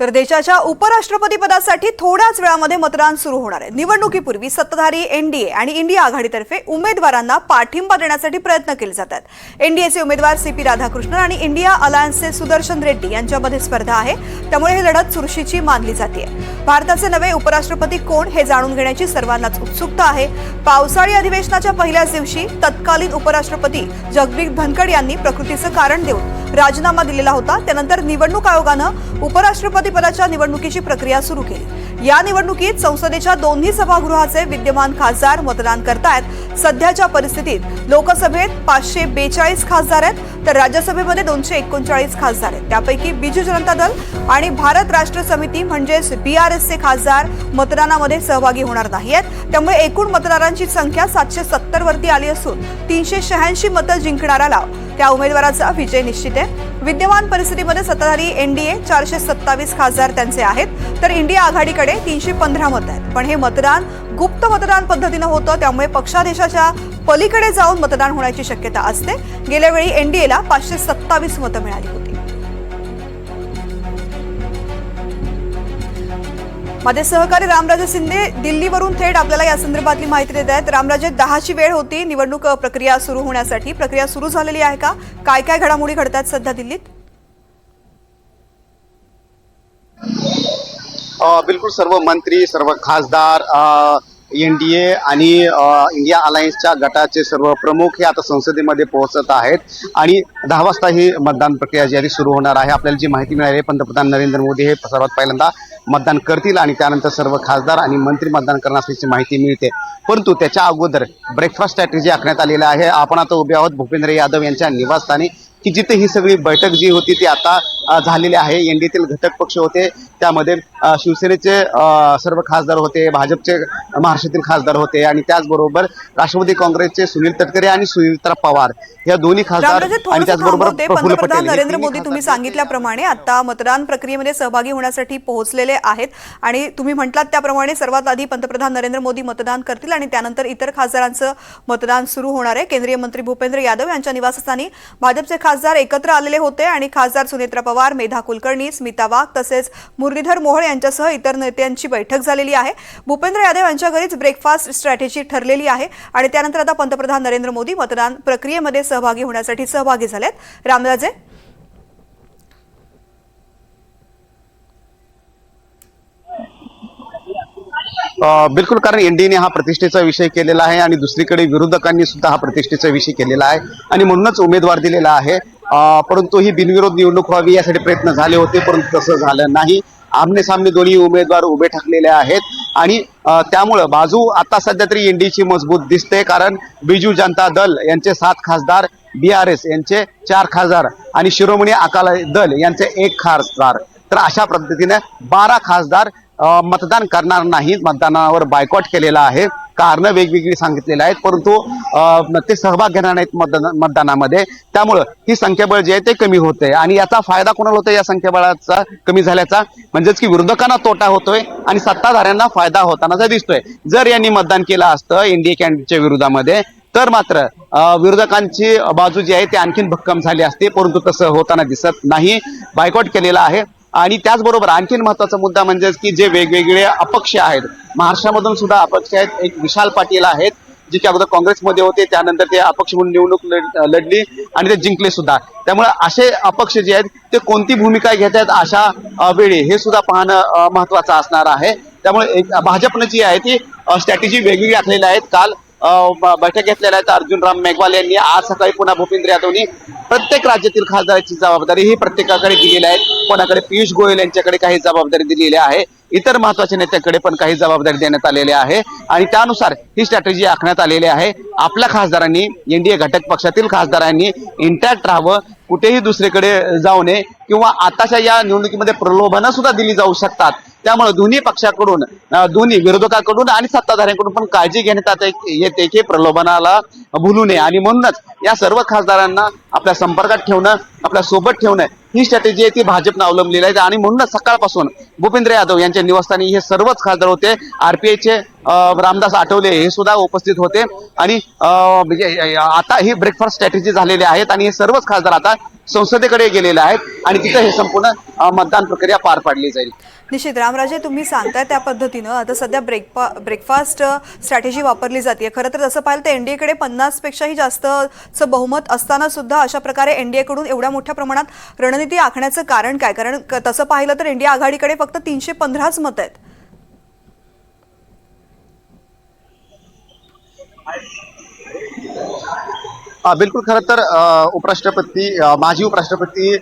तर देशाच्या उपराष्ट्रपती पदासाठी थोड्याच वेळामध्ये मतदान सुरू होणार आहे. निवडणुकीपूर्वी सत्ताधारी एनडीए आणि इंडिया आघाडीतर्फे उमेदवारांना पाठिंबा देण्यासाठी प्रयत्न केले जातात. एनडीएचे उमेदवार सी पी राधाकृष्णन आणि इंडिया अलायन्सचे सुदर्शन रेड्डी यांच्यामध्ये स्पर्धा आहे. त्यामुळे ही लढत चुरशीची मानली जाते. भारताचे नवे उपराष्ट्रपती कोण हे जाणून घेण्याची सर्वांनाच उत्सुकता आहे. पावसाळी अधिवेशनाच्या पहिल्याच दिवशी तत्कालीन उपराष्ट्रपती जगदीप धनखड यांनी प्रकृतीचं कारण देऊन राजीनामा दिलेला होता. त्यानंतर निवडणूक आयोगानं उपराष्ट्रपती पदाच्या निवडणुकीची प्रक्रिया सुरू केली. या निवडणुकीत संसदेच्या दोन्ही सभागृहाचे विद्यमान खासदार मतदान करतायत. सध्याच्या परिस्थितीत लोकसभेत पाचशे बेचाळीस खासदार आहेत तर राज्यसभेमध्ये दोनशे एकोणचाळीस खासदार आहेत. त्यापैकी बीजू जनता दल आणि भारत राष्ट्र समिती म्हणजेच बीआरएसचे खासदार मतदानामध्ये सहभागी होणार नाही आहेत त्यामुळे एकूण मतदारांची संख्या सातशे सत्तर वरती आली असून तीनशे शहाऐंशी मतं जिंकणाऱ्याला त्या उमेदवाराचा विजय निश्चित आहे. विद्यमान परिस्थितीमध्ये सत्ताधारी एनडीए चारशे सत्तावीस खासदार त्यांचे आहेत. तर इंडिया आघाडीकडे तीनशे पंधरा मत आहेत. पण हे मतदान गुप्त मतदान पद्धतीनं होतं त्यामुळे पक्षादेशाच्या पलीकडे जाऊन मतदान होण्याची शक्यता असते. गेल्यावेळी एनडीएला पाचशे सत्तावीस मतं मिळाली होती. माझे सहकारी रामराजे शिंदे दिल्लीवरून थेट आपल्याला या संदर्भातली माहिती देत आहेत. रामराजे दहाची वेळ होती. निवडणूक प्रक्रिया सुरू होण्यासाठी. प्रक्रिया सुरू झालेली आहे का? काय काय घडामोडी घडतात सध्या दिल्लीत? बिलकुल सर्व मंत्री सर्व खासदार एन डी ए आणि इंडिया अलायन्सच्या गटाचे सर्व प्रमुख हे आता संसदेमध्ये पोहोचत आहेत. आणि दहा वाजता ही मतदान प्रक्रिया जी आहे सुरू होणार आहे. आपल्याला जी माहिती मिळाली पंतप्रधान नरेंद्र मोदी हे सर्वात पहिल्यांदा मतदान करतील आणि त्यानंतर सर्व खासदार आणि मंत्री मतदान करणार असल्याची माहिती मिळते. परंतु त्याच्या अगोदर ब्रेकफास्ट स्ट्रॅटेजी आखण्यात आलेली आहे आपण आता उभे आहोत भूपेंद्र यादव यांच्या निवासस्थानी की जिथे ही सगळी बैठक जी होती ती आता झालेली आहे. एनडीतील घटक पक्ष होते. त्यामध्ये शिवसेनेचे सर्व खासदार होते भाजपचे महाराष्ट्रातील खासदार होते आणि त्याचबरोबर राष्ट्रवादी काँग्रेसचे सुनील तटकरे आणि सुनीलता पवार या दोन्ही खासदार आणि त्याचबरोबर पंतप्रधान नरेंद्र मोदी तुम्ही सांगितल्याप्रमाणे आता मतदान प्रक्रियेमध्ये सहभागी होण्यासाठी पोहोचलेले आहेत आणि तुम्ही म्हटलात त्याप्रमाणे सर्वात आधी पंतप्रधान नरेंद्र मोदी मतदान करतील आणि त्यानंतर इतर खासदारांचं मतदान सुरू होणार आहे. केंद्रीय मंत्री भूपेंद्र यादव यांच्या निवासस्थानी भाजपचे खासदार एकत्र आलेले होते आणि खासदार सुनेत्रा पवार मेधा कुलकर्णी स्मिता वाघ तसेच मुरलीधर मोहोळ यांच्यासह इतर नेत्यांची बैठक झालेली आहे. भूपेंद्र यादव यांच्या घरीच ब्रेकफास्ट स्ट्रॅटेजी ठरलेली आहे आणि त्यानंतर आता पंतप्रधान नरेंद्र मोदी मतदान प्रक्रियेमध्ये सहभागी होण्यासाठी सहभागी झालेत. रामराजे? बिलकुल कारण एनडीएने हा प्रतिष्ठेचा विषय केलेला आहे आणि दुसरीकडे विरोधकांनी सुद्धा हा प्रतिष्ठेचा विषय केलेला आहे. आणि म्हणूनच उमेदवार दिलेला आहे. परंतु ही बिनविरोध निवडणूक व्हावी यासाठी प्रयत्न झाले होते परंतु तसं झालं नाही. आमने सामने दोन्ही उमेदवार उभे ठाकलेले आहेत. आणि त्यामुळं बाजू आता सध्या तरी एनडीची मजबूत दिसते कारण बिजू जनता दल यांचे सात खासदार बी आर एस यांचे चार खासदार आणि शिरोमणी अकाली दल यांचे एक खासदार. तर अशा पद्धतीने बारा खासदार मतदान करणार नाहीत मतदानावर बायकॉट केलेला आहे. कारणं वेगवेगळी सांगितलेली आहेत परंतु ते सहभाग घेणार नाहीत मतदान मतदानामध्ये. त्यामुळं ही संख्याबळ जे आहे ते कमी होते आणि याचा फायदा कोणाला होतो या संख्याबळाचा कमी झाल्याचा. म्हणजेच की विरोधकांना तोटा होतोय आणि सत्ताधाऱ्यांना फायदा होताना दिसतोय. जर यांनी मतदान केलं असतं एनडीए कॅन्डिडेटच्या विरोधामध्ये तर मात्र विरोधकांची बाजू जी आहे ती आणखीन भक्कम झाली असते परंतु तसं होताना दिसत नाही. बायकॉट केलेला आहे. आणि त्याचबरोबर आणखीन महत्त्वाचा मुद्दा म्हणजे की जे वेगवेगळे अपक्ष आहेत महाराष्ट्रामधून सुद्धा अपक्ष आहेत एक विशाल पाटील आहेत जे की अगोदर काँग्रेसमध्ये होते त्यानंतर ते अपक्ष म्हणून निवडणूक लढली आणि ते जिंकले सुद्धा. त्यामुळे असे अपक्ष जे आहेत ते कोणती भूमिका घेत आहेत अशा वेळी हे सुद्धा पाहणं महत्वाचं असणार आहे. त्यामुळे एक भाजपनं जी आहे ती स्ट्रॅटेजी वेगवेगळी आखलेली आहेत काल बैठक घेतलेल्या आहेत अर्जुन राम मेघवाल यांनी. आज सकाळी पुन्हा भूपेंद्र यादवनी प्रत्येक राज्यातील खासदाराची जबाबदारी ही प्रत्येकाकडे दिलेली आहे. कोणाकडे पियुष गोयल यांच्याकडे काही जबाबदारी दिलेली आहे. इतर महत्त्वाच्या नेत्याकडे पण काही जबाबदारी देण्यात आलेली आहे. आणि त्यानुसार ही स्ट्रॅटेजी आखण्यात आलेली आहे. आपल्या खासदारांनी एनडीए घटक पक्षातील खासदारांनी इंटॅक्ट राहावं. कुठेही दुसरीकडे जाऊ नये किंवा आताच्या या निवडणुकीमध्ये प्रलोभनं सुद्धा दिली जाऊ शकतात. त्यामुळे दोन्ही पक्षाकडून दोन्ही विरोधकाकडून आणि सत्ताधाऱ्यांकडून पण काळजी घेण्यात आता येते की प्रलोभनाला भुलू नये. आणि म्हणूनच या सर्व खासदारांना आपल्या संपर्कात ठेवणं आपल्यासोबत ठेवणं ही स्ट्रॅटेजी आहे ती भाजपनं अवलंबलेली आहे. आणि म्हणूनच सकाळपासून भूपेंद्र यादव यांच्या निवासस्थानी हे सर्वच खासदार होते. आरपीआयचे रामदास आठवले हे सुद्धा उपस्थित होते. आणि म्हणजे आता ही ब्रेकफास्ट स्ट्रॅटेजी झालेली आहेत आणि हे सर्वच खासदार आता संसदेकडे गेलेले आहेत आणि तिथं हे संपूर्ण मतदान प्रक्रिया पार पाडली जाईल. निश्चित. रामराजे तुम्ही सांगताय त्या पद्धतीनं आता सध्या ब्रेकफा ब्रेकफास्ट स्ट्रॅटेजी वापरली जाते खरं तर जसं पाहिलं तर एनडीएकडे पन्नास पेक्षाही जास्तचं बहुमत असताना सुद्धा अशा प्रकारे एनडीएकडून एवढ्या मोठ्या प्रमाणात रणनीती आखण्याचं कारण काय? कारण तसं पाहिलं तर इंडिया आघाडीकडे फक्त तीनशे पंधराच मत आहेत. बिलकुल खरं तर उपराष्ट्रपती माजी उपराष्ट्रपती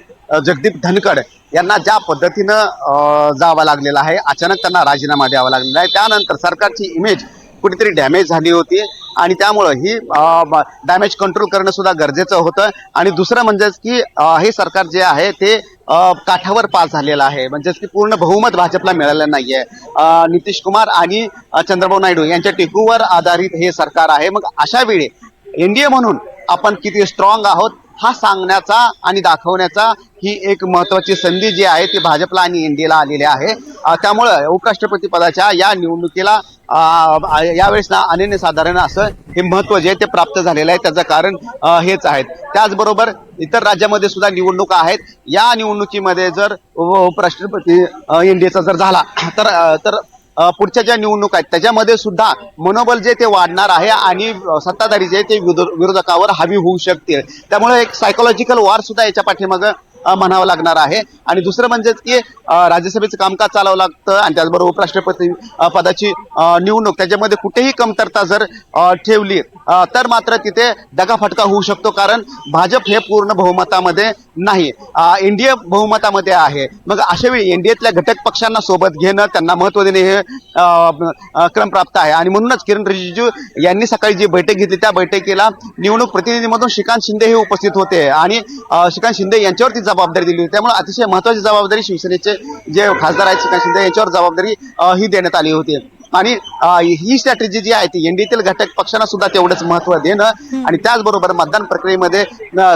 जगदीप धनखड यांना ज्या पद्धतीनं जावं लागलेलं आहे अचानक त्यांना राजीनामा द्यावा लागलेला आहे. त्यानंतर सरकारची इमेज कुठेतरी डॅमेज झाली होती आणि त्यामुळं ही डॅमेज कंट्रोल करणं सुद्धा गरजेचं होतं. आणि दुसरं म्हणजेच की हे सरकार जे आहे ते काठावर पास झालेलं आहे. म्हणजेच की पूर्ण बहुमत भाजपला मिळालं नाहीये. आहे नितीश कुमार आणि चंद्रबाबू नायडू यांच्या टिकूवर आधारित हे सरकार आहे. मग अशा वेळी एनडीए म्हणून आपण किती स्ट्रॉंग आहोत? हा सांगण्याचा आणि दाखवण्याचा ही एक महत्वाची संधी जी आहे ती भाजपला आणि एनडीएला आलेली आहे. त्यामुळं उपराष्ट्रपती पदाच्या या निवडणुकीला यावेळेस ना अनन्यसाधारण असं हे महत्त्व जे आहे ते प्राप्त झालेलं आहे. त्याचं कारण हेच आहेत. त्याचबरोबर इतर राज्यामध्ये सुद्धा निवडणुका आहेत. या निवडणुकीमध्ये जर उपराष्ट्रपती एनडीएचा जर झाला तर तर पुढच्या ज्या निवडणूक आहेत त्याच्यामध्ये सुद्धा मनोबल जे ते वाढणार आहे आणि सत्ताधारी जे ते विरोधकावर हवी होऊ शकते त्यामुळे एक सायकोलॉजिकल वॉर सुद्धा याच्या पाठीमागं म्हणावं लागणार आहे. आणि दुसरं म्हणजेच की राज्यसभेचं कामकाज चालावं लागतं आणि त्याचबरोबर उपराष्ट्रपती पदाची निवडणूक त्याच्यामध्ये कुठेही कमतरता जर ठेवली तर मात्र तिथे दगाफटका होऊ शकतो कारण भाजप हे पूर्ण बहुमतामध्ये नाही. एनडीए बहुमतामध्ये आहे. मग अशा वेळी एनडीएतल्या घटक पक्षांना सोबत घेणं त्यांना महत्त्व देणे हे क्रम प्राप्त आहे. आणि म्हणूनच किरण रिजिजू यांनी सकाळी जी बैठक घेतली त्या बैठकीला निवडणूक प्रतिनिधीमधून श्रीकांत शिंदे हे उपस्थित होते. आणि श्रीकांत शिंदे यांच्यावरती जबाबदारी दिली होती. त्यामुळे अतिशय महत्वाची जबाबदारी शिवसेनेचे जे खासदार आहेत श्रीकांत शिंदे यांच्यावर जबाबदारी ही देण्यात आली होती. आणि ही स्ट्रॅटेजी जी आहे ती एनडीएतील घटक पक्षांना सुद्धा तेवढंच महत्त्व देणं आणि त्याचबरोबर मतदान प्रक्रियेमध्ये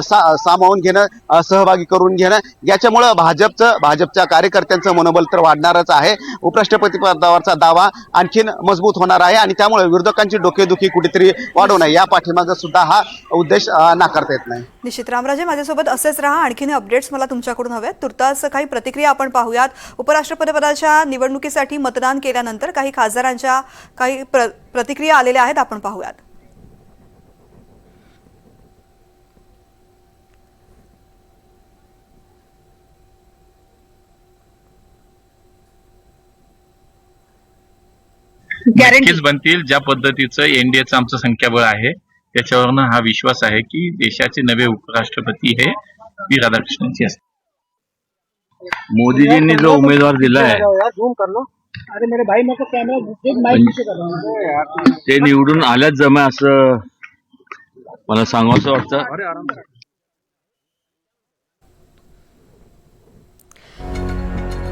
सामावून घेणं सहभागी करून घेणं याच्यामुळं भाजपचं भाजपच्या कार्यकर्त्यांचं मनोबल तर वाढणारच आहे. उपराष्ट्रपती पदावरचा दावा आणखीन मजबूत होणार आहे आणि त्यामुळे विरोधकांची डोकेदुखी कुठेतरी वाढवणं या पाठीमागं सुद्धा हा उद्देश नाकारता येत नाही. निश्चित. रामराजे माझ्यासोबत असेच राहा. आणखीन अपडेट्स मला तुमच्याकडून हव्यात तुर्तास काही प्रतिक्रिया आपण पाहूयात. उपराष्ट्रपती पदाच्या निवडणुकीसाठी मतदान केल्यानंतर काही खासदारांच्या काही प्र प्रतिक्रिया आलेल्या आहेत आपण पाहूयात. नक्कीच बनतील. ज्या पद्धतीचं एनडीएचं आमचं संख्याबळ आहे त्याच्यावरनं हा विश्वास आहे की देशाचे नवे उपराष्ट्रपती हे व्ही राधाकृष्णनजी असतील. मोदीजींनी जो उमेदवार दिलाय अरे मेरे भाई मेरे कैमरा एक माइक पीछे कर रहा हूँ। ते निवडून आल्याच जमा असं मला सांगावंसं वाटतं.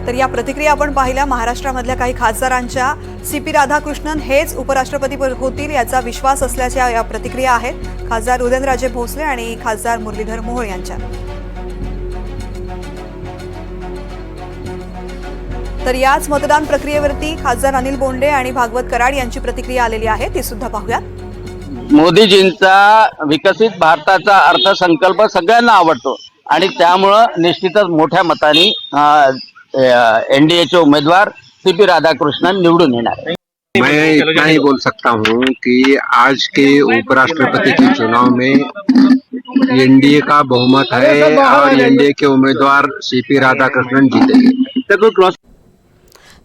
तर या प्रतिक्रिया आपण पाहिल्या महाराष्ट्रामधल्या काही खासदारांच्या. सी पी राधाकृष्णन हेच उपराष्ट्रपती होतील याचा विश्वास असल्याच्या या प्रतिक्रिया आहेत. खासदार उदयनराजे भोसले आणि खासदार मुरलीधर मोहोळ यांच्या. तर याच मतदान प्रक्रियेवरती खासदार अनिल बोंडे आणि भागवत कराड यांची प्रतिक्रिया आलेली आहे. ती सुद्धा पाहूयात. मोदीजींचा विकसित भारताचा अर्थसंकल्प सगळ्यांना आवडतो आणि त्यामुळं निश्चितच मोठ्या मताने एनडीएचे उमेदवार सी पी राधाकृष्णन निवडून येणार आहे. मैं इतना ही बोल सकता हूँ कि आज के उपराष्ट्रपति के चुनाव में एनडीए का बहुमत है और एनडीए के उम्मीदवार सीपी राधाकृष्णन जीतेंगे।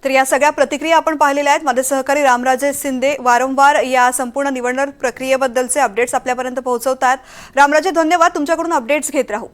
तर या सगळ्या प्रतिक्रिया आपण पाहिलेल्या आहेत. माझे सहकारी रामराजे शिंदे वारंवार या संपूर्ण निवडणूक प्रक्रियेबद्दलचे अपडेट्स आपल्यापर्यंत पोहोचवतात रामराजे धन्यवाद. तुमच्याकडून अपडेट्स घेत राहू.